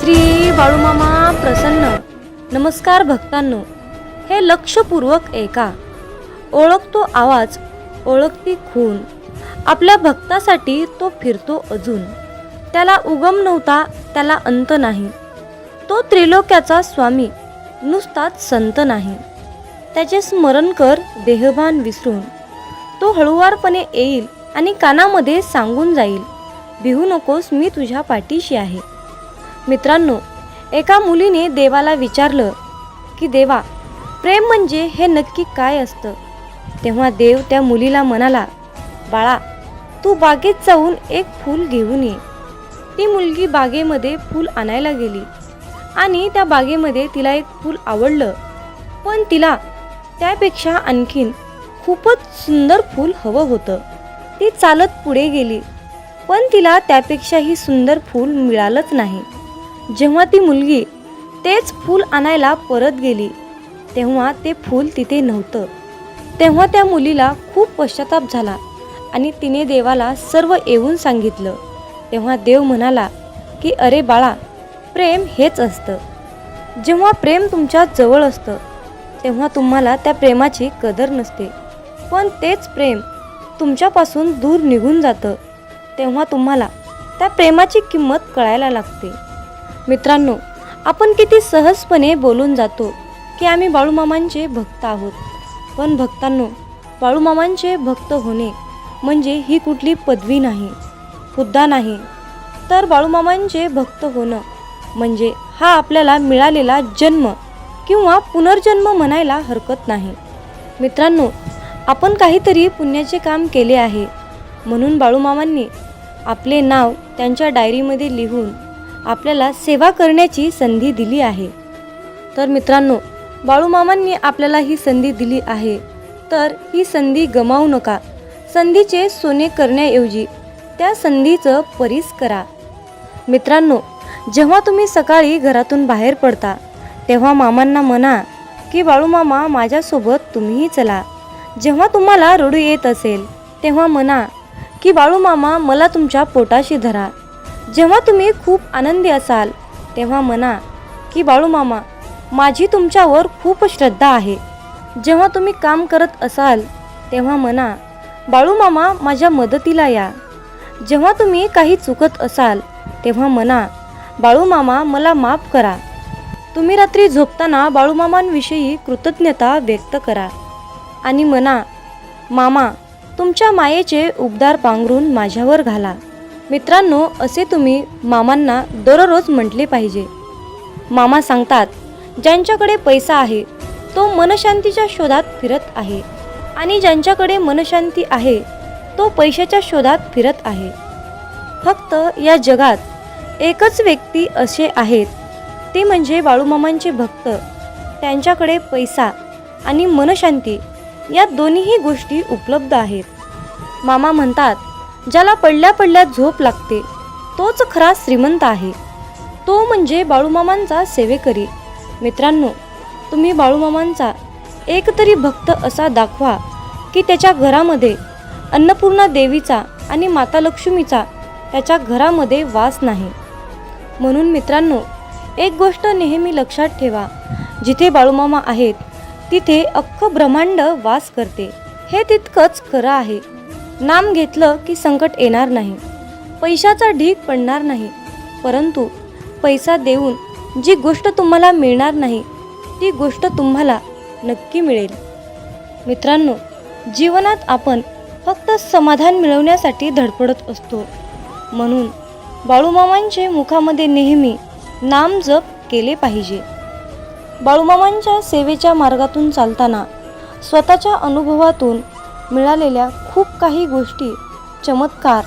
श्री बाळूमामा प्रसन्न. नमस्कार भक्तांनो. हे लक्षपूर्वक ऐका. ओळखतो आवाज ओळखती खून. आपल्या भक्तासाठी तो फिरतो अजून. त्याला उगम नव्हता त्याला अंत नाही. तो त्रिलोक्याचा स्वामी नुसताच संत नाही. त्याचे स्मरण कर देहभान विसरून. तो हळुवारपणे येईल आणि कानामध्ये सांगून जाईल भिहू नकोस मी तुझ्या पाठीशी आहे. मित्रांनो एका मुलीने देवाला विचारलं की देवा प्रेम म्हणजे हे नक्की काय असतं? तेव्हा देव त्या मुलीला म्हणाला बाळा तू बागेत जाऊन एक फूल घेऊन ये. ती मुलगी बागेमध्ये फूल आणायला गेली आणि त्या बागेमध्ये तिला एक फूल आवडलं. पण तिला त्यापेक्षा आणखीन खूपच सुंदर फूल हवं होतं. ती चालत पुढे गेली पण तिला त्यापेक्षाही सुंदर फूल मिळालंच नाही. जेव्हा ती मुलगी तेच फूल आणायला परत गेली तेव्हा ते फूल तिथे नव्हतं. तेव्हा त्या मुलीला खूप पश्चाताप झाला आणि तिने देवाला सर्व येऊन सांगितलं. तेव्हा देव म्हणाला की अरे बाळा प्रेम हेच असतं. जेव्हा प्रेम तुमच्या जवळ असतं तेव्हा तुम्हाला त्या प्रेमाची कदर नसते. पण तेच प्रेम तुमच्यापासून दूर निघून जातं. तेव्हा तुम्हाला त्या प्रेमाची किंमत कळायला लागते. मित्रांनो आपण किती सहजपणे बोलून जातो की आम्ही बाळूमामांचे भक्त आहोत. पण भक्तांनो बाळूमामांचे भक्त होणे म्हणजे ही कुठली पदवी नाही हुद्दा नाही. तर बाळूमामांचे भक्त होणं म्हणजे हा आपल्याला मिळालेला जन्म किंवा पुनर्जन्म म्हणायला हरकत नाही. मित्रांनो आपण काहीतरी पुण्याचे काम केले आहे. म्हणून बाळूमामांनी आपले नाव त्यांच्या डायरीमध्ये लिहून आपल्याला सेवा करण्याची संधी दिली आहे. तर मित्रांनो बाळूमामांनी आपल्याला ही संधी दिली आहे. तर ही संधी गमावू नका. संधीचे सोने करण्याऐवजी त्या संधीचं परीस करा. मित्रांनो जेव्हा तुम्ही सकाळी घरातून बाहेर पडता तेव्हा मामांना म्हणा की बाळूमामा माझ्यासोबत तुम्हीही चला. जेव्हा तुम्हाला रडू येत असेल तेव्हा म्हणा की बाळूमामा मला तुमच्या पोटाशी धरा. जेव्हा तुम्ही खूप आनंदी असाल तेव्हा म्हणा की बाळूमामा माझी तुमच्यावर खूप श्रद्धा आहे. जेव्हा तुम्ही काम करत असाल तेव्हा म्हणा बाळूमामा माझ्या मदतीला या. जेव्हा तुम्ही काही चुकत असाल तेव्हा म्हणा बाळूमामा मला माफ करा. तुम्ही रात्री झोपताना बाळूमामांविषयी कृतज्ञता व्यक्त करा. आणि म्हणा मामा तुमच्या मायेचे उबदार पांघरून माझ्यावर घाला. मित्रांनो असे तुम्ही मामांना दररोज म्हटले पाहिजे. मामा सांगतात ज्यांच्याकडे पैसा आहे तो मनशांतीच्या शोधात फिरत आहे. आणि ज्यांच्याकडे मनशांती आहे तो पैशाच्या शोधात फिरत आहे. फक्त या जगात एकच व्यक्ती असे आहेत ते म्हणजे बाळूमामांचे भक्त. त्यांच्याकडे पैसा आणि मनशांती या दोन्हीही गोष्टी उपलब्ध आहेत. मामा म्हणतात ज्याला पडल्या पडल्या झोप लागते. तोच खरा श्रीमंत आहे. तो म्हणजे बाळूमामांचा सेवेकरी. मित्रांनो तुम्ही बाळूमामांचा एक तरी भक्त असा दाखवा की त्याच्या घरामध्ये अन्नपूर्णा देवीचा आणि माता लक्ष्मीचा त्याच्या घरामध्ये वास नाही. म्हणून मित्रांनो एक गोष्ट नेहमी लक्षात ठेवा. जिथे बाळूमामा आहेत तिथे अख्खं ब्रह्मांड वास करते. हे तितकंच खरं आहे. नाम घेतलं की संकट येणार नाही. पैशाचा ढीग पडणार नाही. परंतु पैसा देऊन जी गोष्ट तुम्हाला मिळणार नाही ती गोष्ट तुम्हाला नक्की मिळेल. मित्रांनो जीवनात आपण फक्त समाधान मिळवण्यासाठी धडपडत असतो. म्हणून बाळूमामांचे मुखामध्ये नेहमी नाम जप केले पाहिजे. बाळूमामांच्या सेवेच्या मार्गातून चालताना स्वतःच्या अनुभवातून मिळालेल्या खूप काही गोष्टी चमत्कार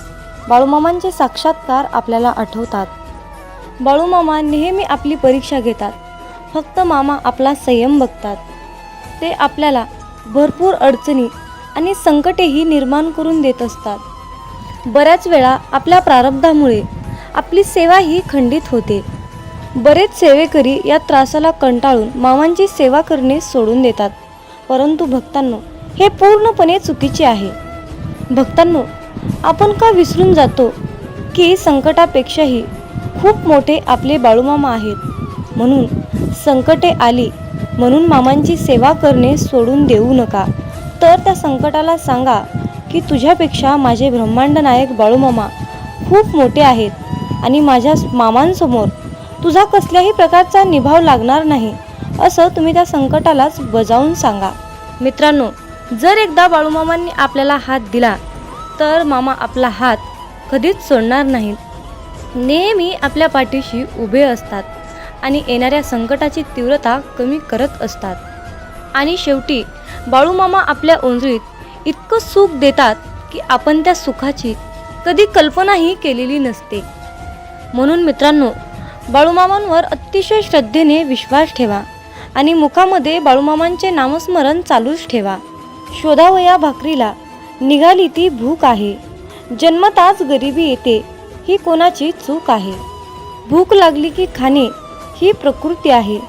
बाळूमामांचे साक्षात्कार आपल्याला आठवतात. बाळूमामा नेहमी आपली परीक्षा घेतात. फक्त मामा आपला संयम बघतात. ते आपल्याला भरपूर अडचणी आणि संकटेही निर्माण करून देत असतात. बऱ्याच वेळा आपल्या प्रारब्धामुळे आपली सेवा ही खंडित होते. बरेच सेवेकरी या त्रासाला कंटाळून मामांची सेवा करणे सोडून देतात. परंतु भक्तांनो हे पूर्णपणे चुकीचे आहे. भक्तांनो आपण का विसरून जातो की संकटापेक्षाही खूप मोठे आपले बाळूमामा आहेत. म्हणून संकटे आली म्हणून मामांची सेवा करणे सोडून देऊ नका. तर त्या संकटाला सांगा की तुझ्यापेक्षा माझे ब्रह्मांड नायक बाळूमामा खूप मोठे आहेत आणि माझ्या मामांसमोर तुझा कसल्याही प्रकारचा निभाव लागणार नाही असं तुम्ही त्या संकटालाच बजावून सांगा. मित्रांनो जर एकदा बाळूमामांनी आपल्याला हात दिला तर मामा आपला हात कधीच सोडणार नाहीत. नेहमी आपल्या पाठीशी उभे असतात आणि येणाऱ्या संकटाची तीव्रता कमी करत असतात. आणि शेवटी बाळूमामा आपल्या ओंजळीत इतकं सुख देतात की आपण त्या सुखाची कधी कल्पनाही केलेली नसते. म्हणून मित्रांनो बाळूमामांवर अतिशय श्रद्धेने विश्वास ठेवा आणि मुखामध्ये बाळूमामांचे नामस्मरण चालूच ठेवा. शोधावया भाकरीला. निघाली ती भूक आहे. जन्मताच गरिबी येते ही कोणाची चूक आहे? भूक लागली की खाणे ही प्रकृती आहे.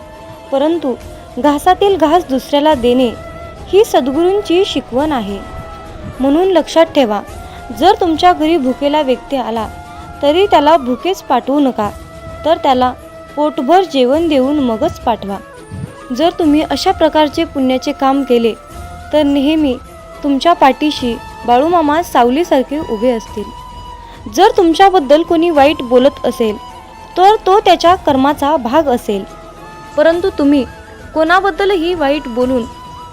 परंतु घासातील घास दुसऱ्याला देणे ही सद्गुरूंची शिकवण आहे. म्हणून लक्षात ठेवा जर तुमच्या घरी भुकेला व्यक्ती आला तरी त्याला भुकेच पाठवू नका. तर त्याला पोटभर जेवण देऊन मगच पाठवा. जर तुम्ही अशा प्रकारचे पुण्याचे काम केले तर नेहमी तुमच्या पाठीशी बाळूमामा सावलीसारखे उभे असतील. जर तुमच्याबद्दल कोणी वाईट बोलत असेल तर तो त्याच्या कर्माचा भाग असेल. परंतु तुम्ही कोणाबद्दलही वाईट बोलून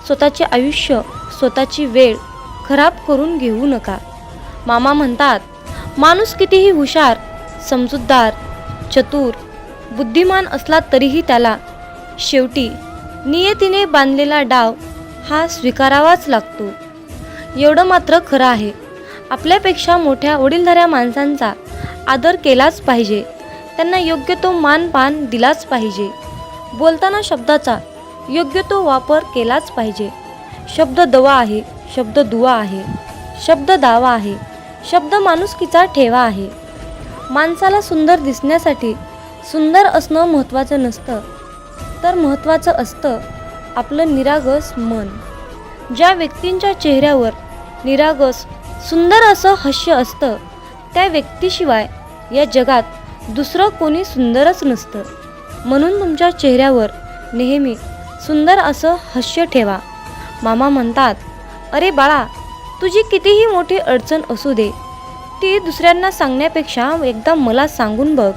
स्वतःचे आयुष्य स्वतःची वेळ खराब करून घेऊ नका. मामा म्हणतात माणूस कितीही हुशार समजूतदार चतुर बुद्धिमान असला तरीही त्याला शेवटी नियतीने बांधलेला डाव हा स्वीकारावाच लागतो. एवढं मात्र खरं आहे. आपल्यापेक्षा मोठ्या वडीलधाऱ्या माणसांचा आदर केलाच पाहिजे. त्यांना योग्य तो मानपान दिलाच पाहिजे. बोलताना शब्दाचा योग्य तो वापर केलाच पाहिजे. शब्द दवा आहे शब्द दुवा आहे शब्द दावा आहे शब्द माणुसकीचा ठेवा आहे. माणसाला सुंदर दिसण्यासाठी सुंदर असणं महत्त्वाचं नसतं. तर महत्त्वाचं असतं आपलं निरागस मन. ज्या व्यक्तींच्या चेहऱ्यावर निरागस सुंदर असं हास्य असतं त्या व्यक्तीशिवाय या जगात दुसरं कोणी सुंदरच नसतं. म्हणून तुमच्या चेहऱ्यावर नेहमी सुंदर असं हास्य ठेवा. मामा म्हणतात अरे बाळा तुझी कितीही मोठी अडचण असू दे. ती दुसऱ्यांना सांगण्यापेक्षा एकदा मला सांगून बघ.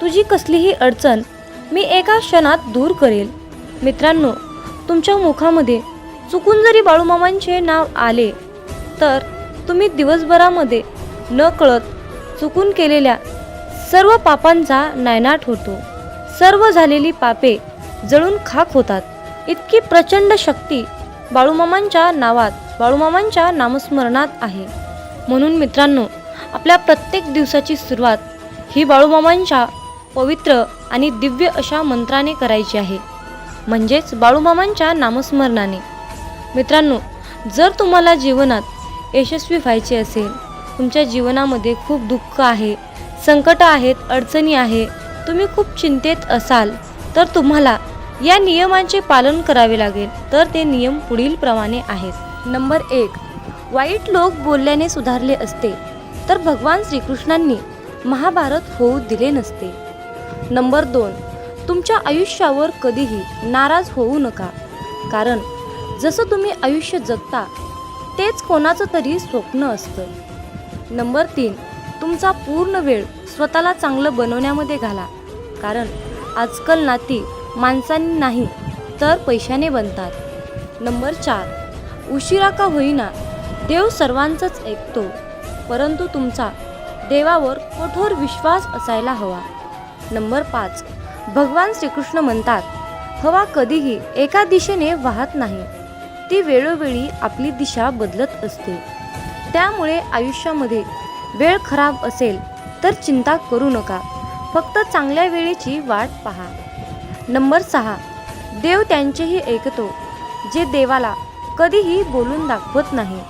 तुझी कसलीही अडचण मी एका क्षणात दूर करेल. मित्रांनो तुमच्या मुखामध्ये चुकून जरी बाळूमामांचे नाव आले तर तुम्ही दिवसभरामध्ये न कळत चुकून केलेल्या सर्व पापांचा नायनाट होतो. सर्व झालेली पापे जळून खाक होतात. इतकी प्रचंड शक्ती बाळूमामांच्या नावात बाळूमामांच्या नामस्मरणात आहे. म्हणून मित्रांनो आपल्या प्रत्येक दिवसाची सुरुवात ही बाळूमामांच्या पवित्र आणि दिव्य अशा मंत्राने करायची आहे. म्हणजेच बाळूमामांच्या नामस्मरणाने. मित्रांनो जर तुम्हाला जीवनात यशस्वी व्हायचे असेल तुमच्या जीवनामध्ये खूप दुःख आहे संकट आहेत अडचणी आहे तुम्ही खूप चिंतेत असाल तर तुम्हाला या नियमांचे पालन करावे लागेल. तर ते नियम पुढील प्रमाणे आहेत. नंबर एक वाईट लोक बोलल्याने सुधारले असते तर भगवान श्रीकृष्णांनी महाभारत होऊ दिले नसते. नंबर दोन तुमच्या आयुष्यावर कधीही नाराज होऊ नका. कारण जसं तुम्ही आयुष्य जगता तेच कोणाचं तरी स्वप्न असतं. नंबर तीन तुमचा पूर्ण वेळ स्वतःला चांगलं बनवण्यामध्ये घाला. कारण आजकाल नाती माणसांनी नाही तर पैशाने बनतात. नंबर चार उशिरा का होईना देव सर्वांचंच ऐकतो परंतु तुमचा देवावर कठोर विश्वास असायला हवा. नंबर पाच भगवान श्रीकृष्ण म्हणतात हवा कधीही एका दिशेने वाहत नाही. ती वेळोवेळी आपली दिशा बदलत असते. त्यामुळे आयुष्यामध्ये वेळ खराब असेल तर चिंता करू नका. फक्त चांगल्या वेळेची वाट पहा. नंबर सहा. देव त्यांचेही ऐकतो जे देवाला कधीही बोलून दाखवत नाही.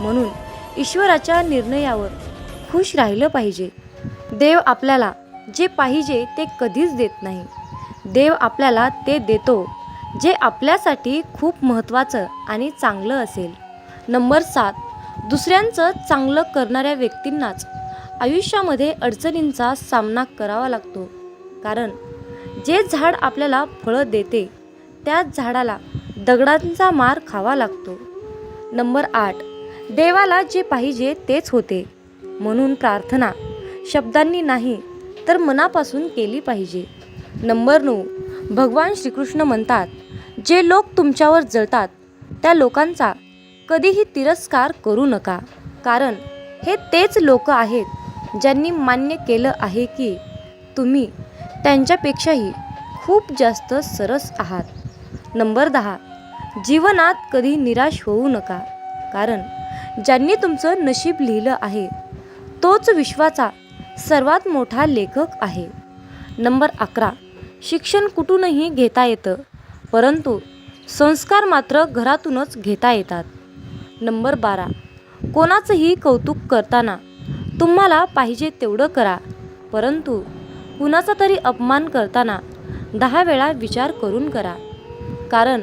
म्हणून ईश्वराच्या निर्णयावर खुश राहिलं पाहिजे. देव आपल्याला जे पाहिजे ते कधीच देत नाही. देव आपल्याला ते देतो जे आपल्यासाठी खूप महत्त्वाचं आणि चांगलं असेल. नंबर सात दुसऱ्यांचं चांगलं करणाऱ्या व्यक्तींनाच आयुष्यामध्ये अडचणींचा सामना करावा लागतो. कारण जे झाड आपल्याला फळं देते त्याच झाडाला दगडांचा मार खावा लागतो. नंबर आठ देवाला जे पाहिजे तेच होते. म्हणून प्रार्थना शब्दांनी नाही तर मनापासून केली पाहिजे. नंबर नऊ. भगवान श्रीकृष्ण म्हणतात जे लोक तुमच्यावर जळतात त्या लोकांचा कधीही तिरस्कार करू नका. कारण हे तेच लोक आहेत ज्यांनी मान्य केलं आहे की तुम्ही त्यांच्यापेक्षाही खूप जास्त सरस आहात. नंबर दहा. जीवनात कधी निराश होऊ नका. कारण ज्यांनी तुमचं नशीब लिहिलं आहे तोच विश्वाचा सर्वात मोठा लेखक आहे. नंबर अकरा. शिक्षण कुठूनही घेता येतं परंतु संस्कार मात्र घरातूनच घेता येतात. नंबर बारा. कोणाचंही कौतुक करताना तुम्हाला पाहिजे तेवढं करा परंतु कुणाचा तरी अपमान करताना दहा वेळा विचार करून करा. कारण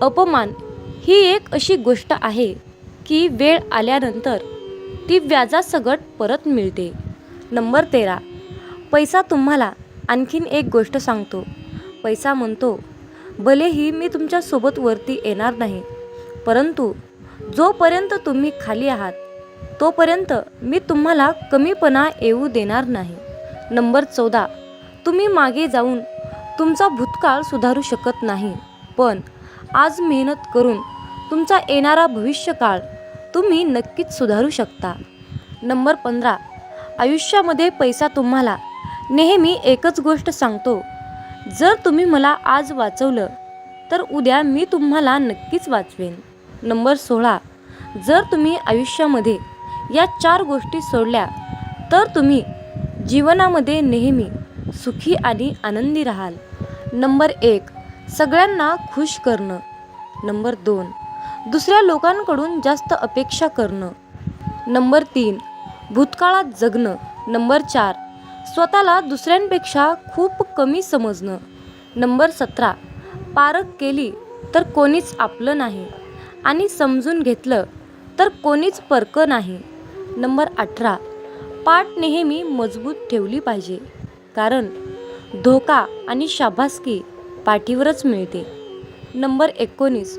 अपमान ही एक अशी गोष्ट आहे की वेळ आल्यानंतर ती व्याजासकट परत मिळते. नंबर तेरा. पैसा तुम्हाला आणखीन एक गोष्ट सांगतो. पैसा म्हणतो भलेही मी तुमच्यासोबत वरती येणार नाही परंतु जोपर्यंत तुम्ही खाली आहात तोपर्यंत मी तुम्हाला कमीपणा येऊ देणार नाही. नंबर चौदा. तुम्ही मागे जाऊन तुमचा भूतकाळ सुधारू शकत नाही पण आज मेहनत करून तुमचा येणारा भविष्यकाळ तुम्ही नक्कीच सुधारू शकता. नंबर पंधरा. आयुष्यामध्ये पैसा तुम्हाला नेहमी एकच गोष्ट सांगतो. जर तुम्ही मला आज वाचवलं तर उद्या मी तुम्हाला नक्कीच वाचवेन. नंबर सोळा. जर तुम्ही आयुष्यामध्ये या चार गोष्टी सोडल्या तर तुम्ही जीवनामध्ये नेहमी सुखी आणि आनंदी राहाल. नंबर एक. सगळ्यांना खुश करणं. नंबर दोन. दुसऱ्या लोकांकडून जास्त अपेक्षा करणं. नंबर तीन. भूतकाळात जगणं नंबर चार. स्वतःला दुसऱ्यांपेक्षा खूप कमी समजणं. नंबर सतरा. पारख केली तर कोणीच आपलं नाही आणि समजून घेतलं तर कोणीच परकं नाही. नंबर अठरा. पाठ नेहमी मजबूत ठेवली पाहिजे कारण धोका आणि शाबासकी पाठीवरच मिळते. नंबर एकोणीस.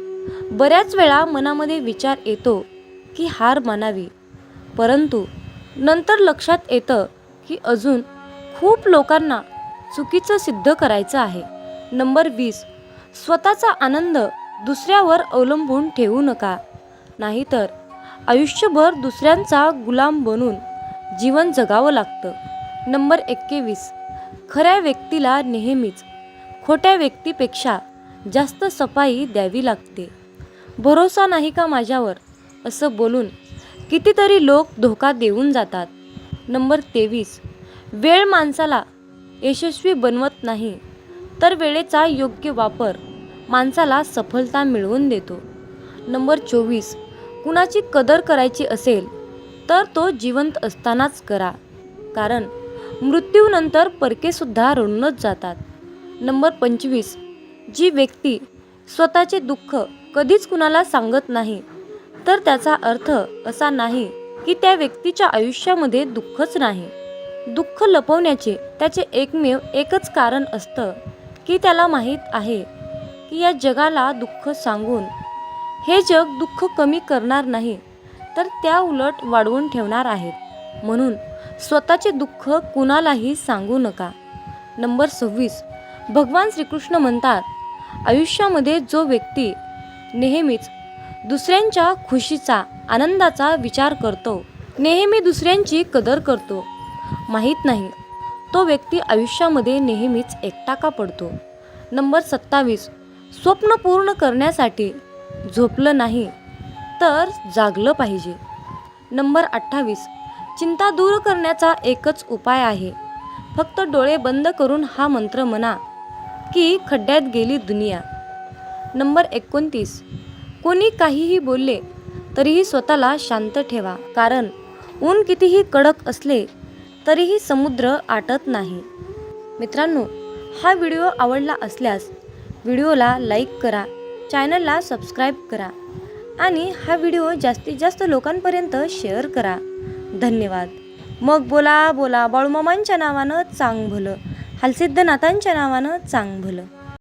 बऱ्याच वेळा मनामध्ये विचार येतो की हार मानावी परंतु नंतर लक्षात येतं की अजून खूप लोकांना चुकीचं सिद्ध करायचं आहे. नंबर वीस स्वतःचा आनंद दुसऱ्यावर अवलंबून ठेवू नका. नाहीतर आयुष्यभर दुसऱ्यांचा गुलाम बनून जीवन जगावं लागतं. नंबर एक्केवीस खऱ्या व्यक्तीला नेहमीच खोट्या व्यक्तीपेक्षा जास्त सफाई द्यावी लागते. भरोसा नाही का माझ्यावर? असं बोलून कितीतरी लोक धोका देऊन जातात. नंबर तेवीस. वेळ माणसाला यशस्वी बनवत नाही तर वेळेचा योग्य वापर माणसाला सफलता मिळवून देतो. नंबर चोवीस. कुणाची कदर करायची असेल तर तो जिवंत असतानाच करा कारण मृत्यूनंतर परकेसुद्धा रडूनच जातात. नंबर पंचवीस. जी व्यक्ती स्वतःचे दुःख कधीच कुणाला सांगत नाही तर त्याचा अर्थ असा नाही की त्या व्यक्तीच्या आयुष्यामध्ये दुःखच नाही. दुःख लपवण्याचे त्याचे एकमेव एकच कारण असतं की त्याला माहीत आहे की या जगाला दुःख सांगून हे जग दुःख कमी करणार नाही तर त्या उलट वाढवून ठेवणार आहेत. म्हणून स्वतःचे दुःख कुणालाही सांगू नका. नंबर सव्वीस. भगवान श्रीकृष्ण म्हणतात आयुष्यामध्ये जो व्यक्ती नेहमीच दुसऱ्यांच्या खुशीचा आनंदाचा विचार करतो. नेहमी दुसऱ्यांची कदर करतो. माहीत नाही. तो व्यक्ती आयुष्यामध्ये नेहमीच एकटा का पडतो? नंबर सत्तावीस. स्वप्न पूर्ण करण्यासाठी झोपलं नाही तर जागलं पाहिजे. नंबर अठ्ठावीस. चिंता दूर करण्याचा एकच उपाय आहे. फक्त डोळे बंद करून हा मंत्र म्हणा की खड्ड्यात गेली दुनिया. नंबर एकोणतीस. कोणी काहीही बोलले तरीही स्वतःला शांत ठेवा. कारण ऊन कितीही कडक असले तरीही समुद्र आटत नाही. मित्रांनो हा व्हिडिओ आवडला असल्यास व्हिडिओला लाईक करा चॅनलला सबस्क्राईब करा आणि हा व्हिडिओ जास्तीत जास्त लोकांपर्यंत शेअर करा. धन्यवाद. मग बोला बोला बाळूमामांच्या नावानं चांग भलं हालसिद्धनाथांच्या नावानं चांग भलं.